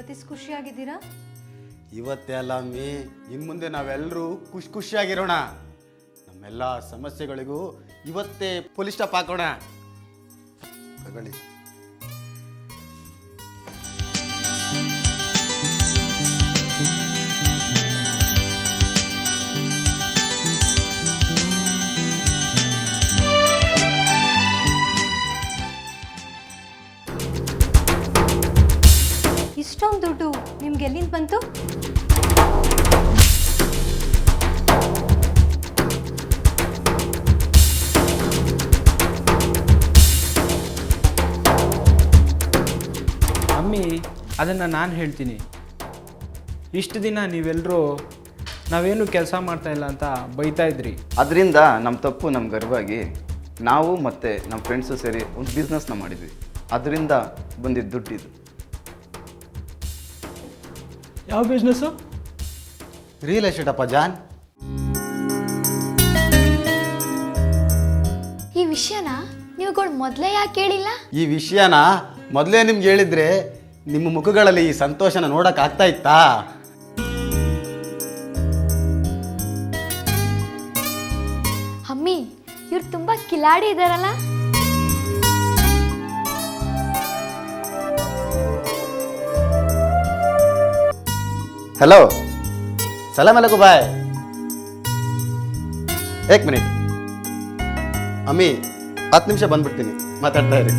ಇವತ್ತಿಸ್ ಖುಷಿಯಾಗಿದ್ದೀರಾ? ಇವತ್ತೇ ಅಲ್ಲ ಅಮ್ಮಿ ಇನ್ನು ಮುಂದೆ ನಾವೆಲ್ಲರೂ ಖುಷಿ ಖುಷಿಯಾಗಿರೋಣ. ನಮ್ಮೆಲ್ಲ ಸಮಸ್ಯೆಗಳಿಗೂ ಇವತ್ತೇ ಪೊಲೀಸ್ ಸ್ಟಾಪ್ ಹಾಕೋಣ. ತಗೊಳ್ಳಿ. ಇಷ್ಟೊಂದು ದುಡ್ಡು ನಿಮ್ಗೆ ಎಲ್ಲಿಂದ ಬಂತು? ಅಮ್ಮಿ ಅದನ್ನು ನಾನು ಹೇಳ್ತೀನಿ. ಇಷ್ಟು ದಿನ ನೀವೆಲ್ಲರೂ ನಾವೇನು ಕೆಲಸ ಮಾಡ್ತಾ ಇಲ್ಲ ಅಂತ ಬೈತಾ ಇದ್ರಿ? ಅದರಿಂದ ನಮ್ಮ ತಪ್ಪು ನಮ್ಮ ಗರ್ವಾಗಿ ನಾವು ಮತ್ತು ನಮ್ಮ ಫ್ರೆಂಡ್ಸು ಸೇರಿ ಒಂದು ಬಿಸ್ನೆಸ್ನ ಮಾಡಿದ್ವಿ. ಅದರಿಂದ ಬಂದಿದ್ದ ದುಡ್ಡಿದು. ಯಾವ ಬಿಸ್ನೆಸ್ಸು ರಿಯಲ್ ಎಸ್ಟೇಟ್ ಅಪ್ಪ ಜಾನ್. ಈ ವಿಷಯನ ನೀವುಗಳು ಮೊದಲೇ ಯಾಕೆ ಕೇಳಿಲ್ಲ ಈ ವಿಷಯನ ಮೊದಲೇ ನಿಮ್ಗೆ ಹೇಳಿದ್ರೆ ನಿಮ್ಮ ಮುಖಗಳಲ್ಲಿ ಈ ಸಂತೋಷನ ನೋಡಕ್ ಆಗ್ತಾ ಇತ್ತಾ? ಅಮ್ಮಿ ಇವ್ರು ತುಂಬಾ ಕಿಲಾಡಿ ಇದಾರಲ್ಲ? ಹಲೋ ಸಲಾಮ್ ಅಲೈಕು ಬಾಯ್ ಏಕ್ ಮಿನಿಟ್ ಅಮ್ಮಿ ಹತ್ತು ನಿಮಿಷ ಬಂದ್ಬಿಡ್ತೀನಿ. ಮಾತಾಡ್ತಾ ಇರಿ.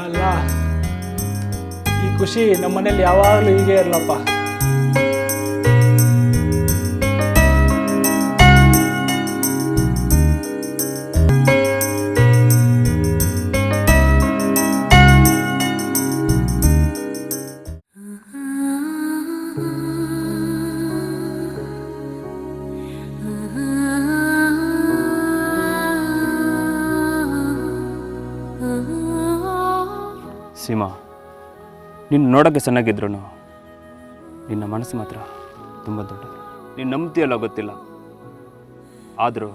ಅಲ್ಲ, ಈ ಖುಷಿ ನಮ್ಮ ಮನೇಲಿ ಯಾವಾಗಲೂ ಹೀಗೆ ಇರಲಪ್ಪ. ನೋಡೋಕ್ಕೆ ಚೆನ್ನಾಗಿದ್ರು ನಿನ್ನ ಮನಸ್ಸು ಮಾತ್ರ ತುಂಬ ದೊಡ್ಡದು. ನೀನು ನಂಬ್ತೀಯಲ್ಲ ಗೊತ್ತಿಲ್ಲ. ಆದರೂ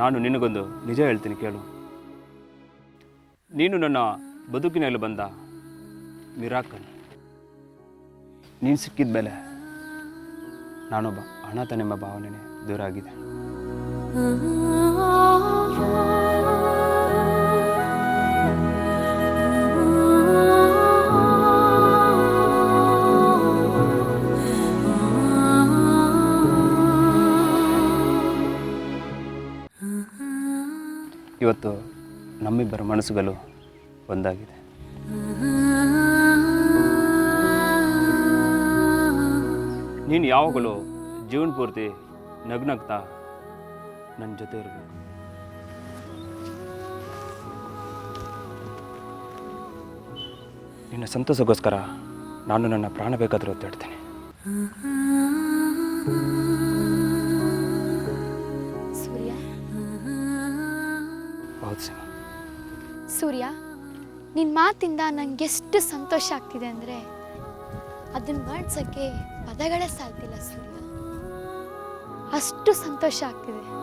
ನಾನು ನಿನಗೊಂದು ನಿಜ ಹೇಳ್ತೀನಿ ಕೇಳು. ನೀನು ನನ್ನ ಬದುಕಿನಲ್ಲಿ ಬಂದ ಮಿರಾಕಲ್. ನೀನು ಸಿಕ್ಕಿದ ಮೇಲೆ ನಾನೊಬ್ಬ ಅನಾಥನೆಂಬ ಭಾವನೆ ದೂರ ಆಗಿದೆ. ಇವತ್ತು ನಮ್ಮಿಬ್ಬರ ಮನಸ್ಸುಗಳು ಒಂದಾಗಿದೆ. ನೀನು ಯಾವಾಗಲೂ ಜೀವನ ಪೂರ್ತಿ ನಗ್ನಗ್ತಾ ನನ್ನ ಜೊತೆ ಇರಬೇಕು. ನಿನ್ನ ಸಂತೋಷಕ್ಕೋಸ್ಕರ ನಾನು ನನ್ನ ಪ್ರಾಣ ಬೇಕಾದರೂ ಒತ್ತಾಡ್ತೇನೆ ಸೂರ್ಯ ನಿನ್ನ ಮಾತಿಂದ ನನಗೆ ಎಷ್ಟು ಸಂತೋಷ ಆಗ್ತಿದೆ ಅಂದರೆ ಅದನ್ನ ವರ್ಣಿಸೋಕ್ಕೆ ಪದಗಳೇ ಸಾಲ್ತಿಲ್ಲ ಸೂರ್ಯ. ಅಷ್ಟು ಸಂತೋಷ ಆಗ್ತಿದೆ.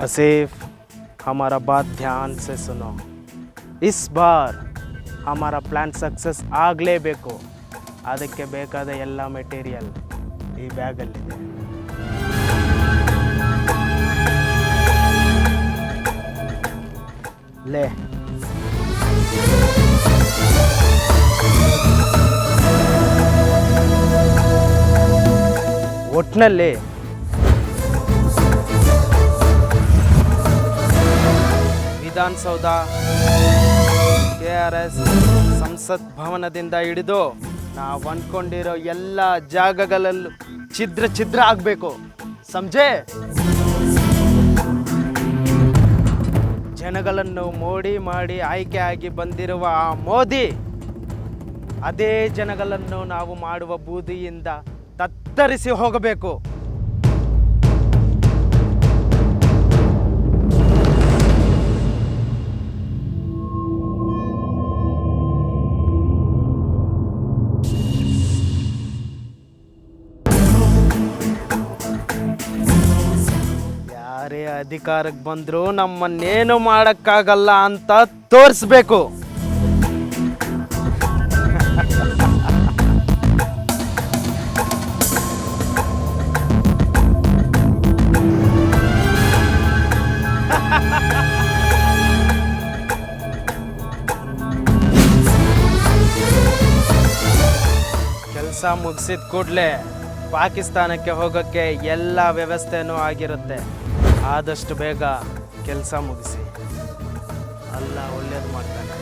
आसिफ हमारा बात ध्यान से सुनो इस ಬಾರ್ ಹಮಾರ ಪ್ಲ್ಯಾನ್ ಸಕ್ಸಸ್ ಆಗಲೇಬೇಕು ಅದಕ್ಕೆ ಬೇಕಾದ ಎಲ್ಲ ಮೆಟೀರಿಯಲ್ ಈ ಬ್ಯಾಗಲ್ಲಿದೆ ಲೇ ಒಟ್ಟಿನಲ್ಲಿ ವಿಧಾನಸೌಧ. ಕೆ ಆರ್ ಎಸ್ ಸಂಸತ್ ಭವನದಿಂದ ಹಿಡಿದು ನಾವು ಅಂದ್ಕೊಂಡಿರೋ ಎಲ್ಲ ಜಾಗಗಳಲ್ಲೂ ಛಿದ್ರ ಛಿದ್ರ ಆಗಬೇಕು. ಸಂಜೆ. ಜನಗಳನ್ನು ಮೋಡಿ ಮಾಡಿ ಆಯ್ಕೆ ಆಗಿ ಬಂದಿರುವ ಆ ಮೋದಿ, ಅದೇ ಜನಗಳನ್ನು ನಾವು ಮಾಡುವ ಬೂದಿಯಿಂದ ತತ್ತರಿಸಿ ಹೋಗಬೇಕು. ಅಧಿಕಾರಕ್ಕೆ ಬಂದರೂ ನಮ್ಮನ್ನೇನು ಮಾಡೋಕ್ಕಾಗಲ್ಲ ಅಂತ ತೋರಿಸ್ಬೇಕು. ಕೆಲಸ ಮುಗಿಸಿದ ಕೂಡಲೇ ಪಾಕಿಸ್ತಾನಕ್ಕೆ ಹೋಗೋಕ್ಕೆ ಎಲ್ಲ ವ್ಯವಸ್ಥೆನೂ ಆಗಿರುತ್ತೆ. ಆದಷ್ಟು ಬೇಗ ಕೆಲಸ ಮುಗಿಸಿ. ಅಲ್ಲ ಒಳ್ಳೇದು ಮಾಡ್ತಾನೆ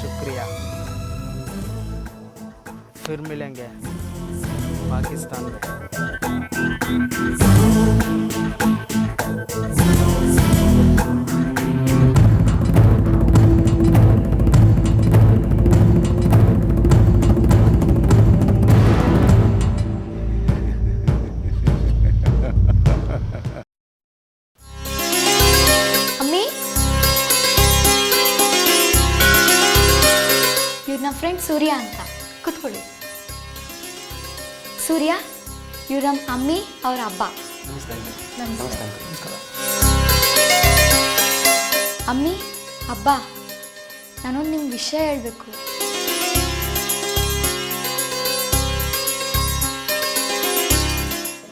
ಶುಕ್ರಿಯಾ. ಫಿರ್ ಮಿಲೆಂಗೆ ಪಾಕಿಸ್ತಾನ. ಫ್ರೆಂಡ್ ಸೂರ್ಯ ಅಂತ. ಕುತ್ಕೊಳ್ಳಿ. ಸೂರ್ಯ ಇವ್ರು ನಮ್ಮ ಅಮ್ಮಿ ಅವ್ರ ಹಬ್ಬ ಅಮ್ಮಿ ಹಬ್ಬ ನಾನೊಂದು ನಿಮ್ಗೆ ವಿಷಯ ಹೇಳಬೇಕು.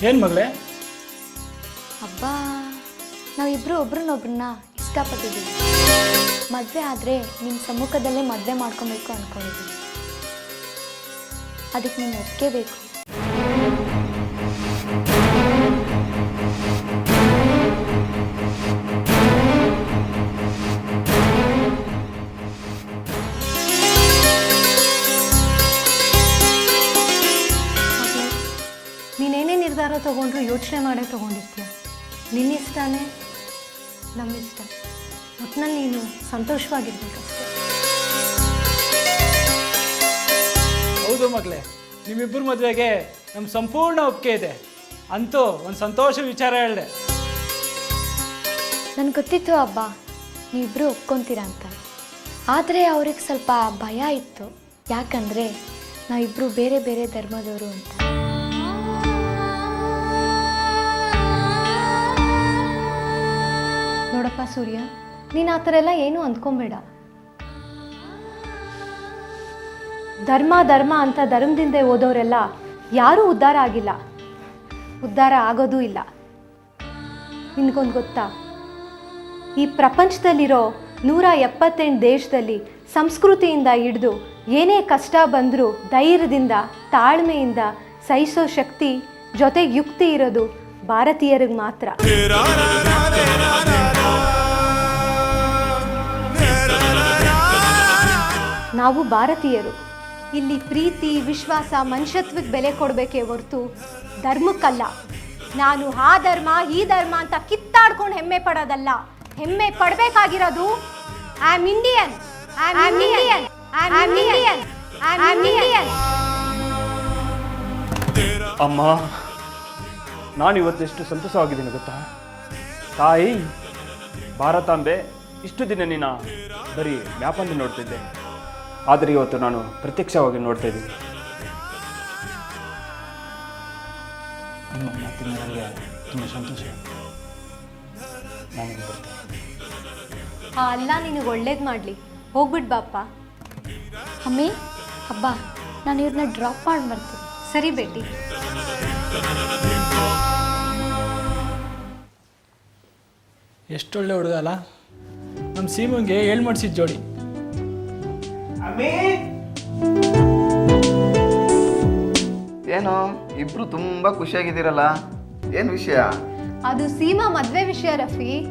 ಏನು ಮಗಳೇ? ಹಬ್ಬ ನಾವಿಬ್ರು ಒಬ್ರನ್ನೊಬ್ರನ್ನ ಇಷ್ಟಪಟ್ಟಿದ್ದೀವಿ. ಮದುವೆ ಆದರೆ ನಿಮ್ಮ ಸಮ್ಮುಖದಲ್ಲೇ ಮದುವೆ ಮಾಡ್ಕೊಬೇಕು ಅನ್ಕೊಂಡಿದ್ದೀನಿ. ಅದಕ್ಕೆ ನೀನು ಒಪ್ಪಿಗೆ ಬೇಕು. ನೀನೇನೇ ನಿರ್ಧಾರ ತಗೊಂಡ್ರು ಯೋಚನೆ ಮಾಡೇ ತಗೊಂಡಿರ್ತೀಯ. ನಮ್ಮ ಇಷ್ಟ ಒಟ್ಟಿನಲ್ಲಿ ನೀನು ಸಂತೋಷವಾಗಿರ್ಬೇಕು. ಹೌದು ಮಗಳೇ ನಿಮ್ಮಿಬ್ಬರ ಮದುವೆಗೆ ನಮ್ಮ ಸಂಪೂರ್ಣ ಒಪ್ಪಿಗೆ ಇದೆ. ಅಂತೂ ಒಂದು ಸಂತೋಷ ವಿಚಾರ ಹೇಳಿದೆ. ನನಗೆ ಗೊತ್ತಿತ್ತು ಅಬ್ಬ ನೀವಿಬ್ಬರು ಒಪ್ಕೊತೀರ ಅಂತ. ಆದರೆ ಅವ್ರಿಗೆ ಸ್ವಲ್ಪ ಭಯ ಇತ್ತು. ಯಾಕಂದರೆ ನಾವಿಬ್ಬರು ಬೇರೆ ಬೇರೆ ಧರ್ಮದವರು ಅಂತ. ನೋಡಪ್ಪ ಸೂರ್ಯ ನೀನು ಆ ಥರ ಎಲ್ಲ ಏನು ಅಂದ್ಕೊಂಬೇಡ. ಧರ್ಮ ಧರ್ಮ ಅಂತ ಧರ್ಮದಿಂದ ಓದೋರೆಲ್ಲ ಯಾರೂ ಉದ್ಧಾರ ಆಗಿಲ್ಲ. ಉದ್ಧಾರ ಆಗೋದೂ ಇಲ್ಲ. ನಿನಗೊಂದು ಗೊತ್ತಾ? ಈ ಪ್ರಪಂಚದಲ್ಲಿರೋ ನೂರ ಎಪ್ಪತ್ತೆಂಟು ದೇಶದಲ್ಲಿ ಸಂಸ್ಕೃತಿಯಿಂದ ಹಿಡಿದು ಏನೇ ಕಷ್ಟ ಬಂದರೂ ಧೈರ್ಯದಿಂದ, ತಾಳ್ಮೆಯಿಂದ ಸಹಿಸೋ ಶಕ್ತಿ ಜೊತೆಗೆ ಯುಕ್ತಿ ಇರೋದು ಭಾರತೀಯರಿಗೆ ಮಾತ್ರ. ನಾವು ಭಾರತೀಯರು. ಇಲ್ಲಿ ಪ್ರೀತಿ ವಿಶ್ವಾಸ ಮನುಷ್ಯತ್ವಕ್ಕೆ ಬೆಲೆ ಕೊಡಬೇಕೇ ಹೊರತು ಧರ್ಮಕ್ಕಲ್ಲ. ನಾನು ಆ ಧರ್ಮ ಈ ಧರ್ಮ ಅಂತ ಕಿತ್ತಾಡ್ಕೊಂಡು ಹೆಮ್ಮೆ ಪಡೋದಲ್ಲ. ಹೆಮ್ಮೆ ಪಡಬೇಕಾಗಿರೋದು I am Indian I am Indian I am Indian I am Indian ಅಮ್ಮ ನಾನು ಇವತ್ತೆಷ್ಟು ಸಂತೋಷವಾಗಿದ್ದೀನಿ ಗೊತ್ತಾ? ತಾಯಿ ಭಾರತಾಂಬೆ ಇಷ್ಟು ದಿನ ನೀನು ಬರೀ ವ್ಯಾಪಾರ ನೋಡ್ತಿದ್ದೆ. ಆದರೆ ಇವತ್ತು ನಾನು ಪ್ರತ್ಯಕ್ಷವಾಗಿ ನೋಡ್ತಾ ಇದ್ದೀನಿ. ನಿಮ್ಮ ಮಾತಿನ ನನಗೆ ತುಂಬ ಸಂತೋಷ. ನಾನು ಬರ್ತೇನೆ. ಆ ಅಲ್ಲ ನಿನಗೆ ಒಳ್ಳೇದು ಮಾಡಲಿ. ಹೋಗ್ಬಿಟ್ ಬಾಪ್ಪ. ಅಮ್ಮಿ ಅಬ್ಬಾ ನಾನು ಇವ್ರನ್ನ ಡ್ರಾಪ್ ಮಾಡಿ ಬರ್ತೀನಿ. ಸರಿ ಬೇಟಿ. ಎಷ್ಟೊಳ್ಳೆ ಹುಡುಗ ಅಲ್ಲ? ನಮ್ಮ ಸೀಮಂಗೆ ಹೇಳ್ ಮಾಡಿಸಿದ ಜೋಡಿ. ಏನೋ ಇಬ್ರು ತುಂಬಾ ಖುಷಿಯಾಗಿದ್ದೀರಲ್ಲ ಏನು ವಿಷಯ? ಅದು ಸೀಮಾ ಮದ್ವೆ ವಿಷಯ ರಫಿ.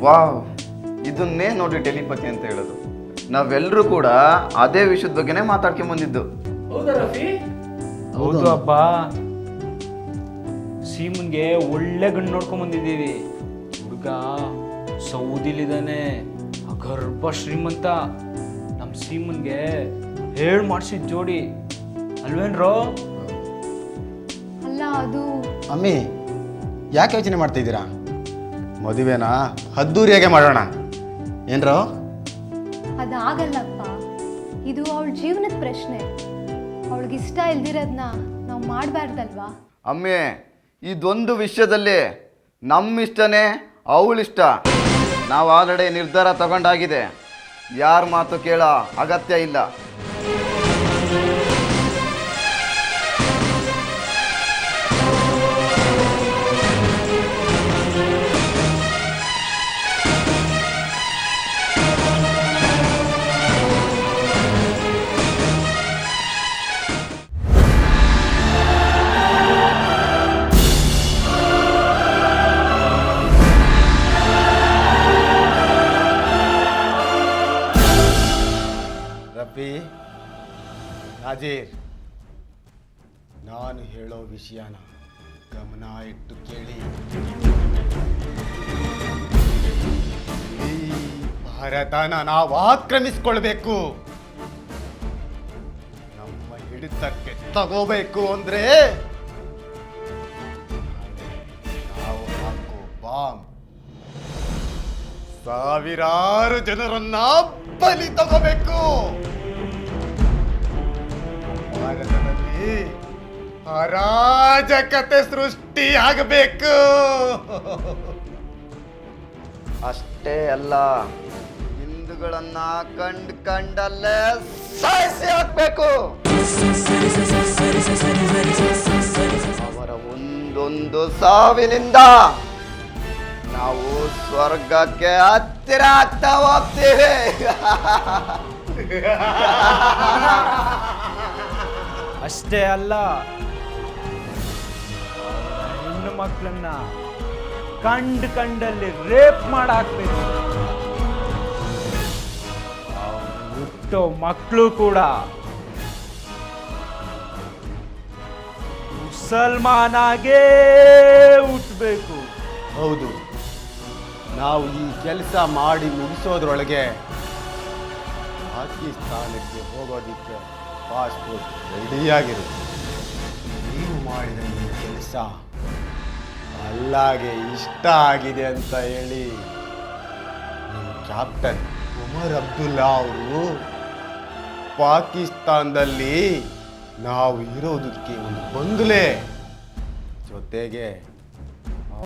ವಾವ್ ಇದನ್ನೇ ನೋಡಿ ಟೆಲಿಪತಿ ಅಂತ ಹೇಳೋದು. ನಾವೆಲ್ಲರೂ ಕೂಡ ಅದೇ ವಿಷಯದ ಬಗ್ಗೆನೇ ಮಾತಾಡ್ಕೊಂಡ್ ಬಂದಿದ್ದು. ಹೌದಾ ರಫಿ? ಹೌದು ಅಪ್ಪ. ಸೀಮನ್ಗೆ ಒಳ್ಳೆ ಗಂಡು ನೋಡ್ಕೊಂಡ್ ಬಂದಿದ್ದೀವಿ. ಹುಡುಗ ಸೌದಿಲಿದ್ದಾನೆ ಅಗರ್ಭ ಶ್ರೀಮಂತ. ನಮ್ಮ ಸೀಮನ್ಗೆ ಹೇಳಿ ಮಾಡಿಸಿದ ಜೋಡಿ ಅಲ್ವೇನ್ರೋ? ಅಲ್ಲ ಅದು ಅಮ್ಮಿ ಯಾಕೆ ಯೋಚನೆ ಮಾಡ್ತಿದ್ದೀರಾ ಮದುವೆನ? ಅದ್ದೂರಿಯಾಗೆ ಮಾಡೋಣ? ಏನ್ರೋ? ಅದಾಗಲ್ಲಪ್ಪ. ಇದು ಅವಳ ಜೀವನದ ಪ್ರಶ್ನೆ. ಅವಳಿಗೆ ಇಷ್ಟ ಇಲ್ದಿರೋದನ್ನ ನಾವು ಮಾಡಬಾರ್ದಲ್ವಾ? ಅಮ್ಮೆ ಇದೊಂದು ವಿಷಯದಲ್ಲಿ ನಮ್ಮ ಇಷ್ಟನೇ ಅವಳಿಷ್ಟ. ನಾವು ಆಲ್ರೆಡಿ ನಿರ್ಧಾರ ತಗೊಂಡಾಗಿದೆ. ಯಾರ ಮಾತು ಕೇಳ ಅಗತ್ಯ ಇಲ್ಲ. ನಾಜೀರ್ ನಾನು ಹೇಳೋ ವಿಷಯನ ಗಮನ ಇಟ್ಟು ಕೇಳಿ. ಈ ಭಾರತನ ನಾವು ಆಕ್ರಮಿಸ್ಕೊಳ್ಬೇಕು. ನಮ್ಮ ಹಿಡಿತಕ್ಕೆ ತಗೋಬೇಕು ಅಂದ್ರೆ ನಾವು ಹಾಕೋ ಬಾಂಬ್. ಸಾವಿರಾರು ಜನರನ್ನ ಬಲಿ ತಗೋಬೇಕು. ಅರಾಜಕತೆ ಸೃಷ್ಟಿ ಆಗಬೇಕು ಅಷ್ಟೇ ಅಲ್ಲ, ಹಿಂದೂಗಳನ್ನ ಕಂಡ್ ಕಂಡಲ್ಲೇ ಸಾಯಿಸಿ ಹಾಕ್ಬೇಕು. ಅವರ ಒಂದೊಂದು ಸಾವಿನಿಂದ ನಾವು ಸ್ವರ್ಗಕ್ಕೆ ಹತ್ತಿರ ಆಗ್ತಾ ಹೋಗ್ತೀವಿ. ಅಷ್ಟೇ ಅಲ್ಲ. ಹೆಣ್ಣು ಮಕ್ಕಳನ್ನ ಕಂಡ್ ಕಂಡಲ್ಲಿ ರೇಪ್ ಮಾಡಾಕ್ಬೇಕು. ಹುಟ್ಟೋ ಮಕ್ಕಳು ಕೂಡ ಮುಸಲ್ಮಾನಾಗೇ ಹುಟ್ಟಬೇಕು ಹೌದು. ನಾವು ಈ ಕೆಲಸ ಮಾಡಿ ಮುಗಿಸೋದ್ರೊಳಗೆ ಪಾಕಿಸ್ತಾನಕ್ಕೆ ಹೋಗೋದಿಕ್ಕೆ ಪಾಸ್ಪೋರ್ಟ್ ರೆಡಿಯಾಗಿರುತ್ತೆ. ನೀವು ಮಾಡಿದ ಈ ಕೆಲಸ ಅಲ್ಲಾಗೆ ಇಷ್ಟ ಆಗಿದೆ ಅಂತ ಹೇಳಿ ನಿಮ್ಮ ಕ್ಯಾಪ್ಟನ್ ಉಮರ್ ಅಬ್ದುಲ್ಲಾ ಅವರು ಪಾಕಿಸ್ತಾನದಲ್ಲಿ ನಾವು ಇರೋದಕ್ಕೆ ಒಂದು ಬಂಗ್ಲೆ ಜೊತೆಗೆ